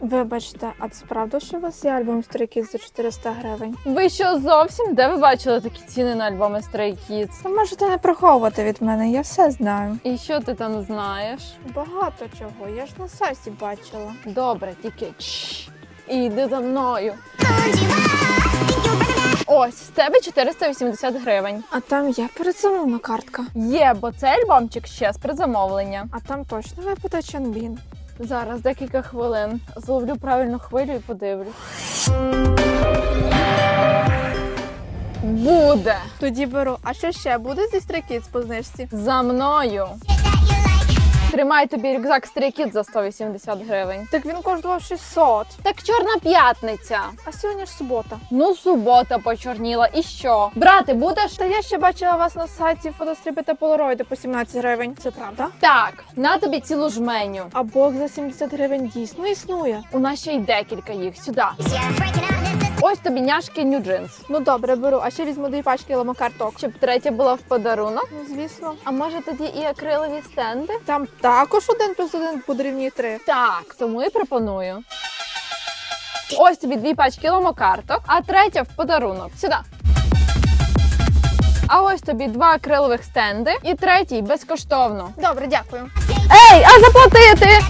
Вибачте, а це правда, що у вас є альбом Stray Kids за 400 гривень? Ви що зовсім? Де ви бачили такі ціни на альбоми Stray Kids? Ви можете не приховувати від мене, я все знаю. І що ти там знаєш? Багато чого, я ж на сайті бачила. Добре, тільки чш, і йди за мною. Ось, з тебе 480 гривень. А там є передзамовна картка. Є, бо цей альбомчик ще з предзамовлення. А там точно випаде Чанбін. Зараз декілька хвилин. Зловлю правильну хвилю і подивлюсь. Буде Тоді беру. А що ще буде зі Stray по знижці? за мною. Тримай тобі рюкзак Kids за 180 гривень. Так він коштував 600. Так чорна п'ятниця. А сьогодні ж субота. Ну, субота почорніла. І що? Брати будеш? Та я ще бачила вас на сайті фотостріпи та полароїди по 17 гривень. Це правда? Так, на тобі цілу жменю. А бог за 70 гривень дійсно існує. У нас ще й декілька їх сюди. Ось тобі няшки New Jeans. Ну добре, беру. А ще візьму дві пачки ламокарток. Щоб третя була в подарунок. Ну, звісно. А може тоді і акрилові стенди? Там також один плюс один рівні три. Так, тому і пропоную. Ось тобі дві пачки ломокарток, а третя в подарунок. Сюди. А ось тобі два акрилових стенди і третій безкоштовно. Добре, дякую. Ей, а заплатити!